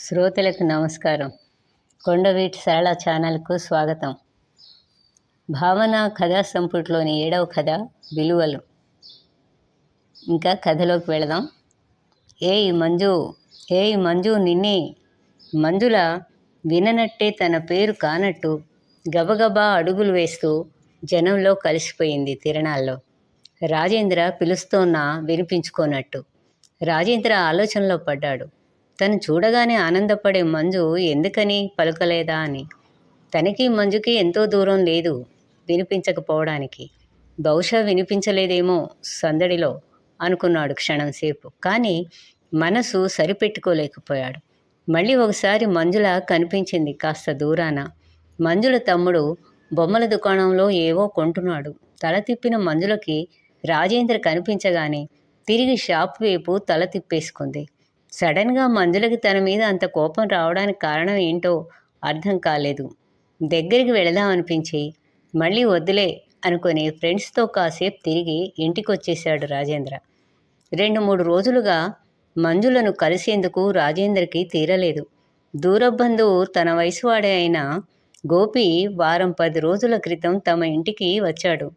శ్రోతలకు నమస్కారం. కొండవీటి సరళ ఛానల్కు స్వాగతం. భావన కథా సంపుటిలోని ఏడవ కథ విలువలు. ఇంకా కథలోకి వెళదాం. ఏయ్ మంజు ఏయ్ మంజు నిన్నే మంజుల విననట్టే తన పేరు కానట్టు గబగబా అడుగులు వేస్తూ జనంలో కలిసిపోయింది తిరణాల్లో. రాజేంద్ర పిలుస్తోన్న వినిపించుకోనట్టు. రాజేంద్ర ఆలోచనలో పడ్డాడు. తను చూడగానే ఆనందపడే మంజు ఎందుకని పలుకలేదా అని. తనకి మంజుకి ఎంతో దూరం లేదు వినిపించకపోవడానికి. బహుశా వినిపించలేదేమో సందడిలో అనుకున్నాడు క్షణం సేపు కానీ మనసు సరిపెట్టుకోలేకపోయాడు. మళ్ళీ ఒకసారి మంజుల కనిపించింది కాస్త దూరాన. మంజుల తమ్ముడు బొమ్మల దుకాణంలో ఏవో కొంటున్నాడు. తల తిప్పిన మంజులకి రాజేంద్ర కనిపించగానే తిరిగి షాప్ వైపు తల తిప్పేసుకుంది. సడన్గా మంజులకి తన మీద అంత కోపం రావడానికి కారణం ఏంటో అర్థం కాలేదు. దగ్గరికి వెళదామనిపించి మళ్ళీ వద్దులే అనుకుని ఫ్రెండ్స్తో కాసేపు తిరిగి ఇంటికి వచ్చేశాడు రాజేంద్ర. రెండు మూడు రోజులుగా మంజులను కలిసేందుకు రాజేంద్రకి తీరలేదు. దూరబంధువు తన వయసు వాడే అయిన గోపి వారం పది రోజుల క్రితం తమ ఇంటికి వచ్చాడు.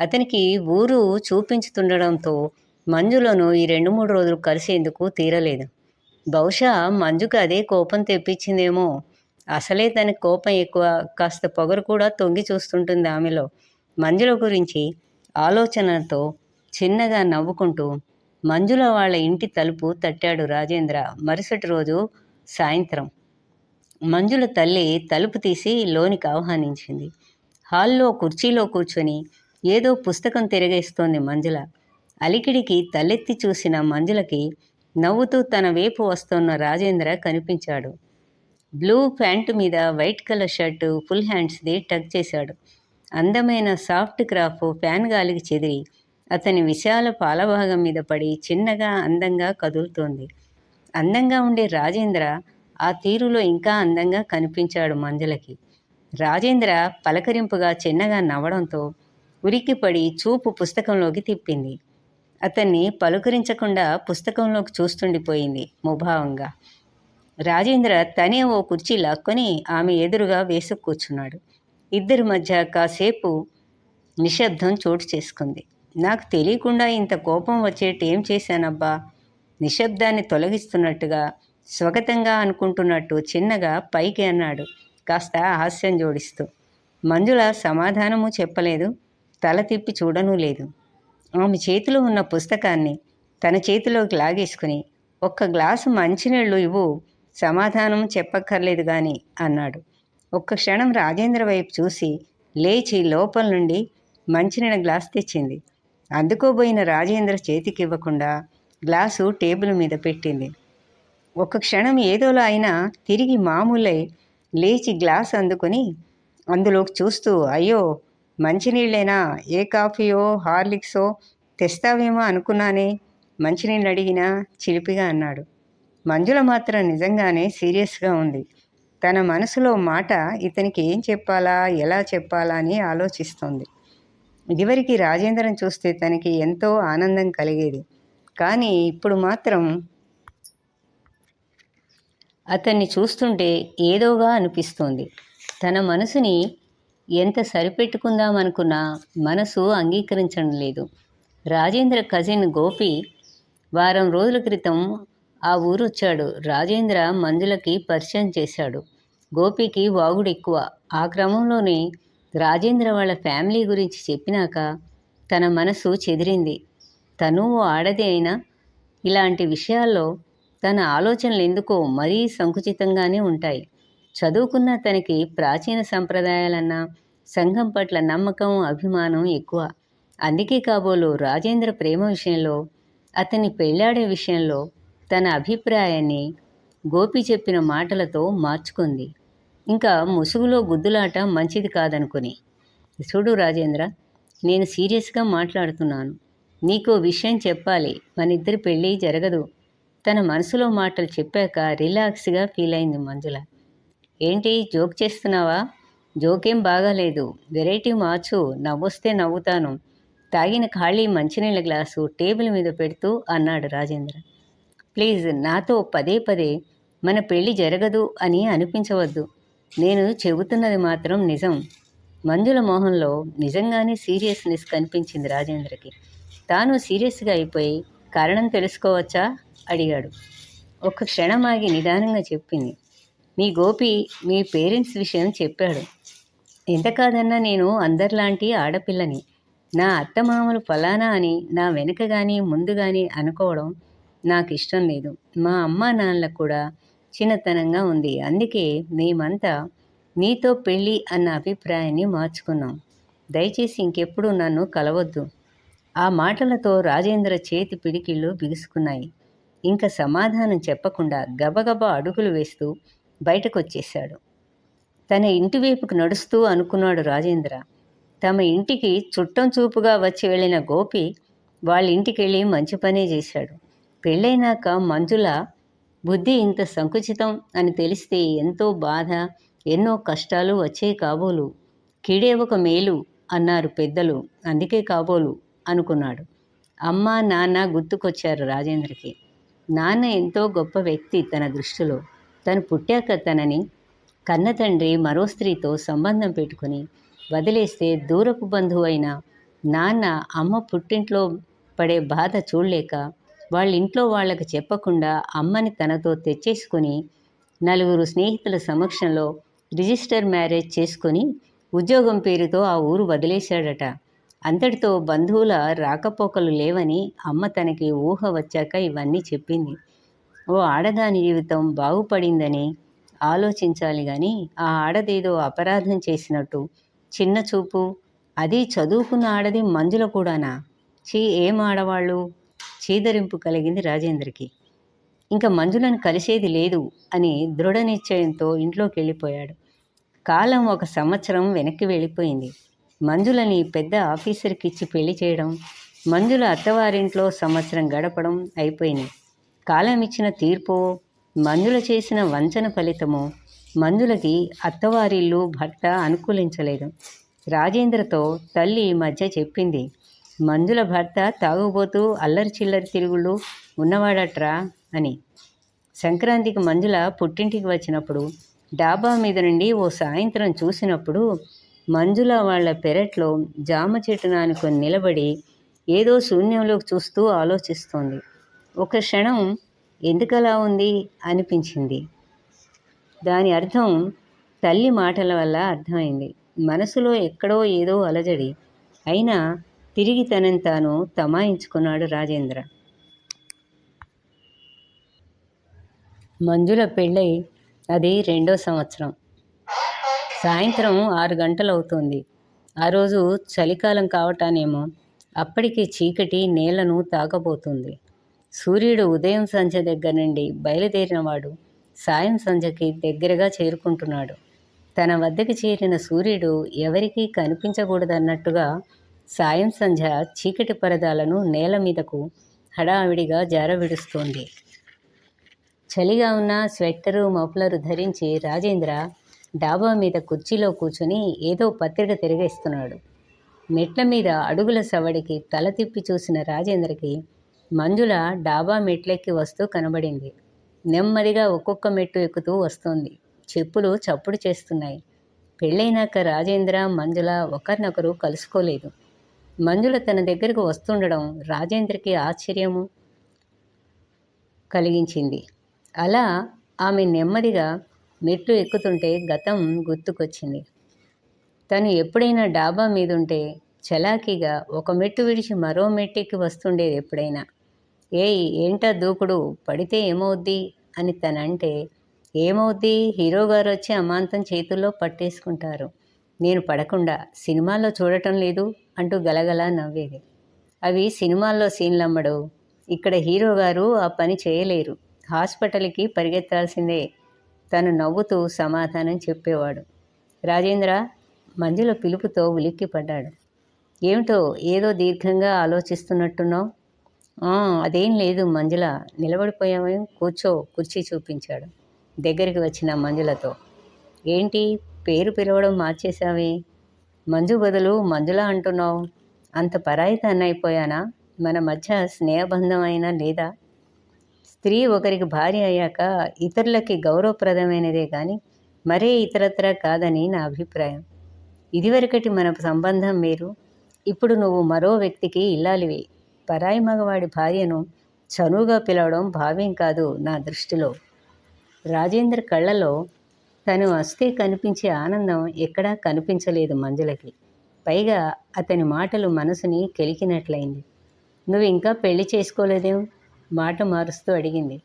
అతనికి ఊరు చూపించుతుండడంతో మంజులను ఈ రెండు మూడు రోజులు కలిసేందుకు తీరలేదు. బహుశా మంజుకు అదే కోపం తెప్పించిందేమో. అసలే తనకి కోపం ఎక్కువ. కాస్త పొగరు కూడా తొంగి చూస్తుంటుంది ఆమెలో. మంజుల గురించి ఆలోచనతో చిన్నగా నవ్వుకుంటూ మంజుల వాళ్ళ ఇంటి తలుపు తట్టాడు రాజేంద్ర. మరుసటి రోజు సాయంత్రం మంజుల తల్లి తలుపు తీసి లోనికి ఆహ్వానించింది. హాల్లో కుర్చీలో కూర్చొని ఏదో పుస్తకం తిరగేస్తోంది మంజుల. అలికిడికి తలెత్తి చూసిన మంజులకి నవ్వుతూ తన వైపు వస్తున్న రాజేంద్ర కనిపించాడు. బ్లూ ప్యాంటు మీద వైట్ కలర్ షర్టు ఫుల్ హ్యాండ్స్ది టక్ చేశాడు. అందమైన సాఫ్ట్ క్రాఫ్ ఫ్యాన్ గాలికి చెదిరి. అతని విశాల పాలభాగం మీద పడి చిన్నగా అందంగా కదులుతోంది. అందంగా ఉండే రాజేంద్ర ఆ తీరులో ఇంకా అందంగా కనిపించాడు మంజులకి. రాజేంద్ర పలకరింపుగా చిన్నగా నవ్వడంతో ఉరికిపడి చూపు పుస్తకంలోకి తిప్పింది. అతన్ని పలుకరించకుండా పుస్తకంలోకి చూస్తుండిపోయింది ముభావంగా. రాజేంద్ర తనే ఓ కుర్చీ లాక్కొని ఆమె ఎదురుగా వేసు కూర్చున్నాడు. ఇద్దరి మధ్య కాసేపు నిశ్శబ్దం చోటు చేసుకుంది. నాకు తెలియకుండా ఇంత కోపం వచ్చేటి ఏం చేశానబ్బా? నిశ్శబ్దాన్ని తొలగిస్తున్నట్టుగా స్వగతంగా అనుకుంటున్నట్టు చిన్నగా పైకి అన్నాడు కాస్త హాస్యం జోడిస్తూ. మంజుల సమాధానము చెప్పలేదు తల తిప్పి చూడనూ లేదు. ఆమె చేతిలో ఉన్న పుస్తకాన్ని తన చేతిలోకి లాగేసుకుని ఒక్క గ్లాసు మంచినీళ్ళు ఇవ్వు సమాధానం చెప్పక్కర్లేదు కానీ అన్నాడు. ఒక్క క్షణం రాజేంద్ర వైపు చూసి లేచి లోపల నుండి మంచినీళ్ళ గ్లాస్ తెచ్చింది. అందుకోబోయిన రాజేంద్ర చేతికి ఇవ్వకుండా గ్లాసు టేబుల్ మీద పెట్టింది. ఒక క్షణం ఏదోలా అయినా తిరిగి మామూలై లేచి గ్లాస్ అందుకొని అందులోకి చూస్తూ అయ్యో మంచినీళ్ళేనా? ఏ కాఫీయో హార్లిక్సో తెస్తావేమో అనుకున్నానే. మంచినీళ్ళు అడిగినా చిలిపిగా అన్నాడు. మంజుల మాత్రం నిజంగానే సీరియస్గా ఉంది. తన మనసులో మాట ఇతనికి ఏం చెప్పాలా ఎలా చెప్పాలా అని ఆలోచిస్తోంది. ఇదివరకు రాజేంద్రన్ చూస్తే తనకి ఎంతో ఆనందం కలిగేది. కానీ ఇప్పుడు మాత్రం అతన్ని చూస్తుంటే ఏదోగా అనిపిస్తోంది. తన మనసుని ఎంత సరిపెట్టుకుందామనుకున్నా మనసు అంగీకరించడం లేదు రాజేంద్ర కజిన్ గోపి వారం రోజుల క్రితం ఆ ఊరు వచ్చాడు. రాజేంద్ర మంజులకి పరిచయం చేశాడు. గోపికి వాగుడు ఎక్కువ. ఆ క్రమంలోనే రాజేంద్ర వాళ్ళ ఫ్యామిలీ గురించి చెప్పినాక తన మనసు చెదిరింది. తను ఓ ఆడది అయినా ఇలాంటి విషయాల్లో తన ఆలోచనలు ఎందుకో మరీ సంకుచితంగానే ఉంటాయి. చదువుకున్న తనకి ప్రాచీన సంప్రదాయాలన్నా సంఘం పట్ల నమ్మకం అభిమానం ఎక్కువ. అందుకే కాబోలు రాజేంద్ర ప్రేమ విషయంలో అతన్ని పెళ్ళాడే విషయంలో తన అభిప్రాయాన్ని గోపి చెప్పిన మాటలతో మార్చుకుంది. ఇంకా ముసుగులో గుద్దులాట మంచిది కాదనుకుని చూడు రాజేంద్ర నేను సీరియస్గా మాట్లాడుతున్నాను. నీకో విషయం చెప్పాలి. మనిద్దరి పెళ్ళి జరగదు తన మనసులో మాటలు చెప్పాక రిలాక్స్గా ఫీల్ అయింది మంజుల. ఏంటి జోక్ చేస్తున్నావా? జోకేం బాగాలేదు. వెరైటీ మార్చు నవ్వొస్తే నవ్వుతాను. తాగిన ఖాళీ మంచినీళ్ళ గ్లాసు టేబుల్ మీద పెడుతూ అన్నాడు రాజేంద్ర. ప్లీజ్ నాతో పదే పదే మన పెళ్ళి జరగదు అని అనిపించవద్దు. నేను చెబుతున్నది మాత్రం నిజం. మంజుల మోహన్లో నిజంగానే సీరియస్నెస్ కనిపించింది రాజేంద్రకి. తాను సీరియస్గా అయిపోయి కారణం తెలుసుకోవచ్చా? అడిగాడు. ఒక్క క్షణం ఆగి నిదానంగా చెప్పింది. మీ గోపి మీ పేరెంట్స్ విషయం చెప్పాడు. ఎంత కాదన్నా నేను అందరిలాంటి ఆడపిల్లని. నా అత్తమామలు ఫలానా అని నా వెనుక కానీ ముందు కానీ అనుకోవడం నాకు ఇష్టం లేదు. మా అమ్మా నాన్నలకు కూడా చిన్నతనంగా ఉంది. అందుకే మేమంతా నీతో పెళ్ళి అన్న అభిప్రాయాన్ని మార్చుకున్నాం. దయచేసి ఇంకెప్పుడు నన్ను కలవద్దు. ఆ మాటలతో రాజేంద్ర చేతి పిడికిళ్ళు బిగుసుకున్నాయి. ఇంకా సమాధానం చెప్పకుండా గబగబా అడుగులు వేస్తూ బయటకొచ్చేశాడు. తన ఇంటి వైపుకు నడుస్తూ అనుకున్నాడు రాజేంద్ర. తమ ఇంటికి చుట్టం చూపుగా వచ్చి వెళ్ళిన గోపి వాళ్ళ ఇంటికి వెళ్ళి మంచి పనే చేశాడు. పెళ్ళైనాక మంజుల బుద్ధి ఇంత సంకుచితం అని తెలిస్తే ఎంతో బాధ ఎన్నో కష్టాలు వచ్చే కాబోలు. కీడే ఒక మేలు అన్నారు పెద్దలు. అందుకే కాబోలు అనుకున్నాడు. అమ్మ నాన్న గుర్తుకొచ్చారు రాజేంద్రకి. నాన్న ఎంతో గొప్ప వ్యక్తి తన దృష్టిలో. తను పుట్టాక తనని కన్నతండ్రి మరో స్త్రీతో సంబంధం పెట్టుకుని వదిలేస్తే దూరపు బంధువు అయిన నాన్న అమ్మ పుట్టింట్లో పడే బాధ చూడలేక వాళ్ళ ఇంట్లో వాళ్ళకి చెప్పకుండా అమ్మని తనతో తెచ్చేసుకుని నలుగురు స్నేహితుల సమక్షంలో రిజిస్టర్ మ్యారేజ్ చేసుకొని ఉద్యోగం పేరుతో ఆ ఊరు వదిలేశాడట. అంతటితో బంధువుల రాకపోకలు లేవని అమ్మ తనకి ఊహ వచ్చాక ఇవన్నీ చెప్పింది. ఓ ఆడదాని జీవితం బాగుపడిందని ఆలోచించాలి కానీ ఆ ఆడదేదో అపరాధం చేసినట్టు. చిన్న చూపు. అది చదువుకున్న ఆడది మంజుల కూడానా? చీ ఏం ఆడవాళ్ళు? చీదరింపు కలిగింది రాజేంద్రకి. ఇంకా మంజులను కలిసేది లేదు అని దృఢ నిశ్చయంతో ఇంట్లోకి వెళ్ళిపోయాడు కాలం ఒక సంవత్సరం వెనక్కి వెళ్ళిపోయింది. మంజులని పెద్ద ఆఫీసర్కి ఇచ్చి పెళ్ళి చేయడం మంజుల అత్తవారింట్లో సంవత్సరం గడపడం అయిపోయింది కాలం ఇచ్చిన తీర్పు మందుల చేసిన వంచన ఫలితము మందులకి అత్తవారిల్లు భర్త అనుకూలించలేదు. రాజేంద్రతో తల్లి ఈ మధ్య చెప్పింది మందుల భర్త తాగుబోతూ అల్లరి చిల్లరి తిరుగుళ్ళు ఉన్నవాడట్రా అని. సంక్రాంతికి మంజుల పుట్టింటికి వచ్చినప్పుడు డాబా మీద నుండి ఓ సాయంత్రం చూసినప్పుడు మంజుల వాళ్ళ పెరట్లో జామ చెట్టున అనుకొని నిలబడి ఏదో శూన్యంలోకి చూస్తూ ఆలోచిస్తోంది. ఒక క్షణం ఎందుకలా ఉంది అనిపించింది. దాని అర్థం తల్లి మాటల వల్ల అర్థమైంది. మనసులో ఎక్కడో ఏదో అలజడి. అయినా తిరిగి తనని తాను తమాయించుకున్నాడు రాజేంద్ర. మంజుల పెళ్ళై అది రెండో సంవత్సరం. సాయంత్రం ఆరు గంటలు అవుతుంది ఆ రోజు చలికాలం కావటానేమో అప్పటికి చీకటి నేలను తాకబోతుంది. సూర్యుడు ఉదయం సంధ్య దగ్గర నుండి బయలుదేరినవాడు సాయం సంధ్యకి దగ్గరగా చేరుకుంటున్నాడు. తన వద్దకు చేరిన సూర్యుడు ఎవరికీ కనిపించకూడదన్నట్టుగా సాయం సంధ్య చీకటి పరదాలను నేల మీదకు హడావిడిగా జారవిడుస్తోంది. చలిగా ఉన్న స్వెట్టరు మఫ్లరు ధరించి రాజేంద్ర డాబా మీద కుర్చీలో కూర్చుని ఏదో పత్రిక తిరగేస్తున్నాడు. మెట్ల మీద అడుగుల సవడికి తల తిప్పి చూసిన రాజేంద్రకి మంజుల డాబా మెట్లెక్కి వస్తూ కనబడింది. నెమ్మదిగా ఒక్కొక్క మెట్టు ఎక్కుతూ వస్తోంది. చెప్పులు చప్పుడు చేస్తున్నాయి. పెళ్ళైనాక రాజేంద్ర మంజుల ఒకరినొకరు కలుసుకోలేదు. మంజుల తన దగ్గరకు వస్తుండడం రాజేంద్రకి ఆశ్చర్యము కలిగించింది. అలా ఆమె నెమ్మదిగా మెట్లు ఎక్కుతుంటే గతం గుర్తుకొచ్చింది. తను ఎప్పుడైనా డాబా మీదుంటే చలాకీగా ఒక మెట్టు విడిచి మరో మెట్టెక్కి వస్తుండేది ఎప్పుడైనా. ఏయ్ ఏంటా దూకుడు? పడితే ఏమవుద్ది? అని తనంటే ఏమవుద్ది? హీరో గారు వచ్చి అమాంతం చేతుల్లో పట్టేసుకుంటారు. నేను పడకుండా సినిమాల్లో చూడటం లేదు అంటూ గలగలా నవ్వేది. అవి సినిమాల్లో సీన్లమ్మడు. ఇక్కడ హీరో గారు ఆ పని చేయలేరు. హాస్పిటల్కి పరిగెత్తాల్సిందే. తను నవ్వుతూ సమాధానం చెప్పేవాడు. రాజేంద్ర మంజుల పిలుపుతో ఉలిక్కిపడ్డాడు. ఏమిటో ఏదో దీర్ఘంగా ఆలోచిస్తున్నట్టున్నావు? అదేం లేదు మంజుల. నిలబడిపోయామే కూర్చో కుర్చీ చూపించాడు. దగ్గరికి వచ్చిన మంజులతో. ఏంటి? పేరు పిలవడం మార్చేశావే. మంజు బదులు మంజుల అంటున్నావు. అంత పరాయితాన్ని అయిపోయానా? మన మధ్య స్నేహబంధం అయినా లేదా? స్త్రీ ఒకరికి భార్య అయ్యాక ఇతరులకి గౌరవప్రదమైనదే కానీ మరే ఇతరత్ర కాదని నా అభిప్రాయం. ఇదివరకటి మన సంబంధం మీరు ఇప్పుడు నువ్వు మరో వ్యక్తికి ఇల్లాలివి. పరాయి మగవాడి భార్యను చనువుగా పిలవడం భావ్యం కాదు నా దృష్టిలో. రాజేంద్ర కళ్ళలో తను వస్తే కనిపించే ఆనందం ఎక్కడా కనిపించలేదు మంజులకి. పైగా అతని మాటలు మనసుని కెలికినట్లయింది. నువ్వు ఇంకా పెళ్ళి చేసుకోలేదేం? మాట మారుస్తూ అడిగింది.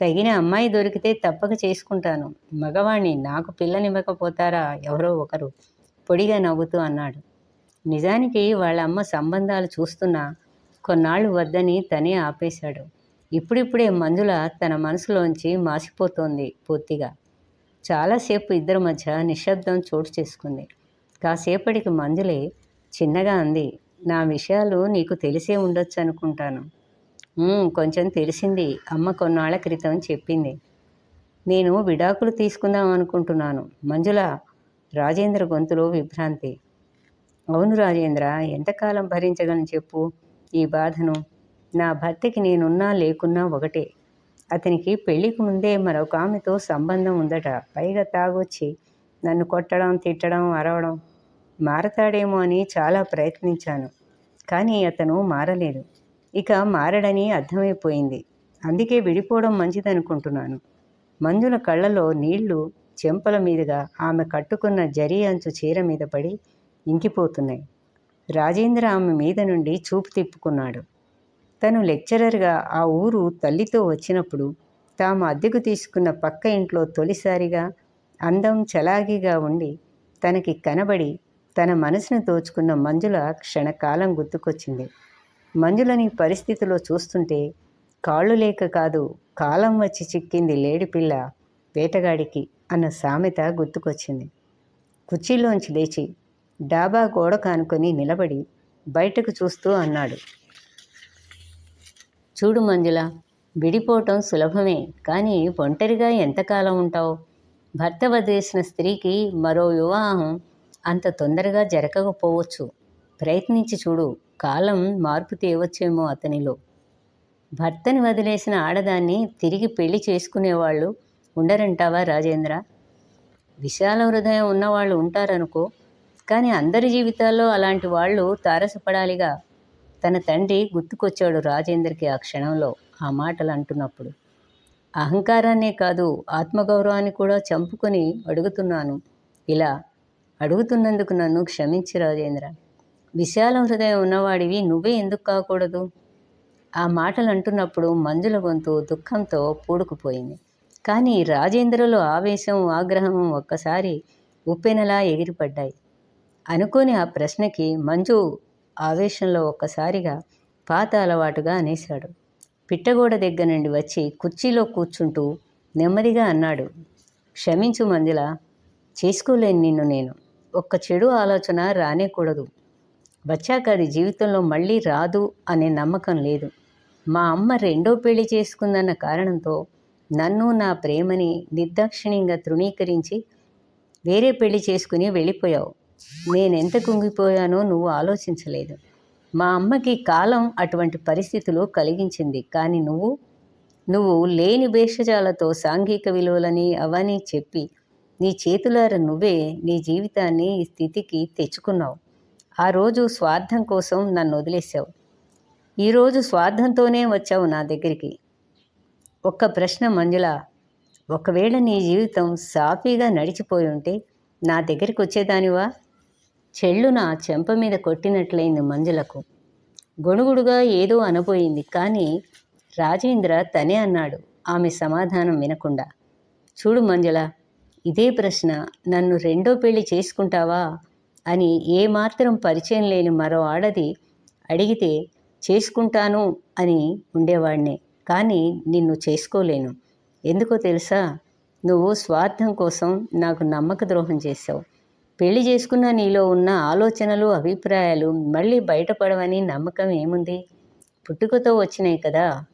తగిన అమ్మాయి దొరికితే తప్పక చేసుకుంటాను. మగవాణ్ణి నాకు పిల్లనివ్వకపోతారా? ఎవరో ఒకరు పొడిగా నవ్వుతూ అన్నాడు. నిజానికి వాళ్ళ అమ్మ సంబంధాలు చూస్తున్నా కొన్నాళ్ళు వద్దని తనే ఆపేశాడు. ఇప్పుడిప్పుడే మంజుల తన మనసులోంచి మాసిపోతోంది పూర్తిగా. చాలాసేపు ఇద్దరి మధ్య నిశ్శబ్దం చోటు చేసుకుంది. కాసేపటికి మంజులే చిన్నగా అంది నా విషయాలు నీకు తెలిసే ఉండొచ్చు అనుకుంటాను కొంచెం తెలిసింది అమ్మ కొన్నాళ్ళ క్రితం చెప్పింది. నేను విడాకులు తీసుకుందాం అనుకుంటున్నాను. మంజుల రాజేంద్ర గొంతులో విభ్రాంతి. అవును రాజేంద్ర ఎంతకాలం భరించగలను చెప్పు. ఈ బాధను. నా భర్తకి నేనున్నా లేకున్నా ఒకటే. అతనికి పెళ్ళికి ముందే మరొక ఆమెతో సంబంధం ఉందట. పైగా తాగొచ్చి నన్ను కొట్టడం తిట్టడం అరవడం మారతాడేమో అని చాలా ప్రయత్నించాను. కానీ అతను మారలేదు. ఇక మారడని అర్థమైపోయింది. అందుకే విడిపోవడం మంచిదనుకుంటున్నాను. మంజుల కళ్ళలో నీళ్ళు చెంపల మీదుగా ఆమె కట్టుకున్న జరీ అంచు చీర మీద పడి ఇంకిపోతున్నాయి. రాజేంద్ర ఆమె మీద నుండి చూపు తిప్పుకున్నాడు. తను లెక్చరర్గా ఆ ఊరు తల్లితో వచ్చినప్పుడు తాము అద్దెకు తీసుకున్న పక్క ఇంట్లో తొలిసారిగా అందం చలాకీగా ఉండి తనకి కనబడి తన మనసును దోచుకున్న మంజుల క్షణకాలం గుర్తుకొచ్చింది. మంజులని పరిస్థితిలో చూస్తుంటే కాళ్ళు లేక కాదు కాలం వచ్చి చిక్కింది లేడిపిల్ల వేటగాడికి అన్న సామెత గుర్తుకొచ్చింది. కుర్చీలోంచి లేచి డాబా గోడ కానుకొని నిలబడి బయటకు చూస్తూ అన్నాడు. చూడు మంజుల విడిపోవటం సులభమే కానీ ఒంటరిగా ఎంతకాలం ఉంటావు? భర్త వదిలేసిన స్త్రీకి మరో వివాహం అంత తొందరగా జరగకపోవచ్చు. ప్రయత్నించి చూడు కాలం మార్పు తేవచ్చేమో అతనిలో. భర్తని వదిలేసిన ఆడదాన్ని తిరిగి పెళ్ళి చేసుకునేవాళ్ళు ఉండరంటావా రాజేంద్ర? విశాల హృదయం ఉన్నవాళ్ళు ఉంటారనుకో కానీ అందరి జీవితాల్లో అలాంటి వాళ్ళు తారసపడాలిగా. తన తండ్రి గుర్తుకొచ్చాడు రాజేందర్కి ఆ క్షణంలో ఆ మాటలు అంటున్నప్పుడు. అహంకారాన్నే కాదు ఆత్మగౌరవాన్ని కూడా చంపుకొని అడుగుతున్నాను. ఇలా అడుగుతున్నందుకు నన్ను క్షమించి రాజేంద్ర. విశాల హృదయం ఉన్నవాడివి నువ్వే ఎందుకు కాకూడదు? ఆ మాటలు అంటున్నప్పుడు మంజుల గొంతు దుఃఖంతో పూడుకుపోయింది. కానీ రాజేంద్రలో ఆవేశం ఆగ్రహం ఒక్కసారి ఉప్పెనలా ఎగిరిపడ్డాయి. అనుకోని ఆ ప్రశ్నకి మంజు ఆవేశంలో ఒక్కసారిగా పాత అలవాటుగా అనేశాడు. పిట్టగోడ దగ్గర నుండి వచ్చి కుర్చీలో కూర్చుంటూ నెమ్మదిగా అన్నాడు క్షమించు మందిలా చేసుకోలేను నిన్ను నేను. ఒక్క చెడు ఆలోచన రానేకూడదు. వచ్చాక అది జీవితంలో మళ్ళీ రాదు అనే నమ్మకం లేదు. మా అమ్మ రెండో పెళ్ళి చేసుకుందన్న కారణంతో నన్ను నా ప్రేమని నిర్దాక్షిణ్యంగా తృణీకరించి వేరే పెళ్ళి చేసుకుని వెళ్ళిపోయావు. నేనెంత కుంగిపోయానో నువ్వు ఆలోచించలేదు. మా అమ్మకి కాలం అటువంటి పరిస్థితులు కలిగించింది. కానీ నువ్వు నువ్వు లేని భేషజాలతో సాంఘిక విలువలని అవని చెప్పి నీ చేతులార నువ్వే నీ జీవితాన్ని ఈ స్థితికి తెచ్చుకున్నావు. ఆ రోజు స్వార్థం కోసం నన్ను వదిలేసావు ఈరోజు స్వార్థంతోనే వచ్చావు నా దగ్గరికి. ఒక్క ప్రశ్న మంజుల ఒకవేళ నీ జీవితం సాఫీగా నడిచిపోయి ఉంటే నా దగ్గరికి వచ్చేదానివా చెళ్ళున చెంప మీద కొట్టినట్లయింది మంజులకు. గొణుగుడుగా ఏదో అనబోయింది కానీ రాజేంద్ర తనే అన్నాడు ఆమె సమాధానం వినకుండా. చూడు మంజుల ఇదే ప్రశ్న నన్ను రెండో పెళ్ళి చేసుకుంటావా? అని ఏమాత్రం పరిచయం లేని మరో ఆడది అడిగితే చేసుకుంటాను అని ఉండేవాడినే కానీ నిన్ను చేసుకోలేను. ఎందుకో తెలుసా? నువ్వు స్వార్థం కోసం నాకు నమ్మక ద్రోహం చేసావు పెళ్ళి చేసుకున్న నీలో ఉన్న ఆలోచనలు అభిప్రాయాలు మళ్ళీ బయటపడవని నమ్మకం ఏముంది? పుట్టుకతో వచ్చినాయి కదా.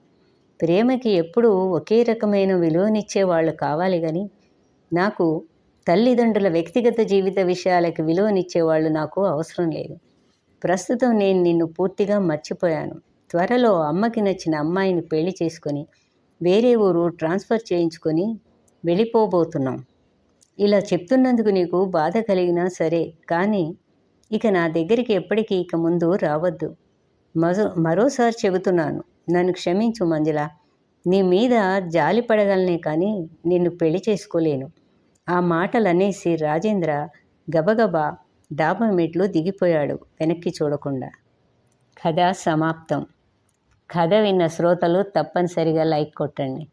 ప్రేమకి ఎప్పుడూ ఒకే రకమైన విలువనిచ్చే వాళ్ళు కావాలి కానీ నాకు తల్లిదండ్రుల వ్యక్తిగత జీవిత విషయాలకి విలువనిచ్చేవాళ్ళు నాకు అవసరం లేదు. ప్రస్తుతం నేను నిన్ను పూర్తిగా మర్చిపోయాను. త్వరలో అమ్మకి నచ్చిన అమ్మాయిని పెళ్ళి చేసుకొని వేరే ఊరు ట్రాన్స్ఫర్ చేయించుకొని వెళ్ళిపోబోతున్నాం. ఇలా చెప్తున్నందుకు నీకు బాధ కలిగినా సరే కానీ ఇక నా దగ్గరికి ఎప్పటికీ ఇక ముందు రావద్దు. మరో మరోసారి చెబుతున్నాను నన్ను క్షమించు మంజుల. నీ మీద జాలి పడగలనే కానీ నిన్ను పెళ్ళి చేసుకోలేను. ఆ మాటలు అనేసి రాజేంద్ర గబగబా డాబా మెట్లు దిగిపోయాడు వెనక్కి చూడకుండా. కథ సమాప్తం. కథ విన్న శ్రోతలు తప్పనిసరిగా లైక్ కొట్టండి.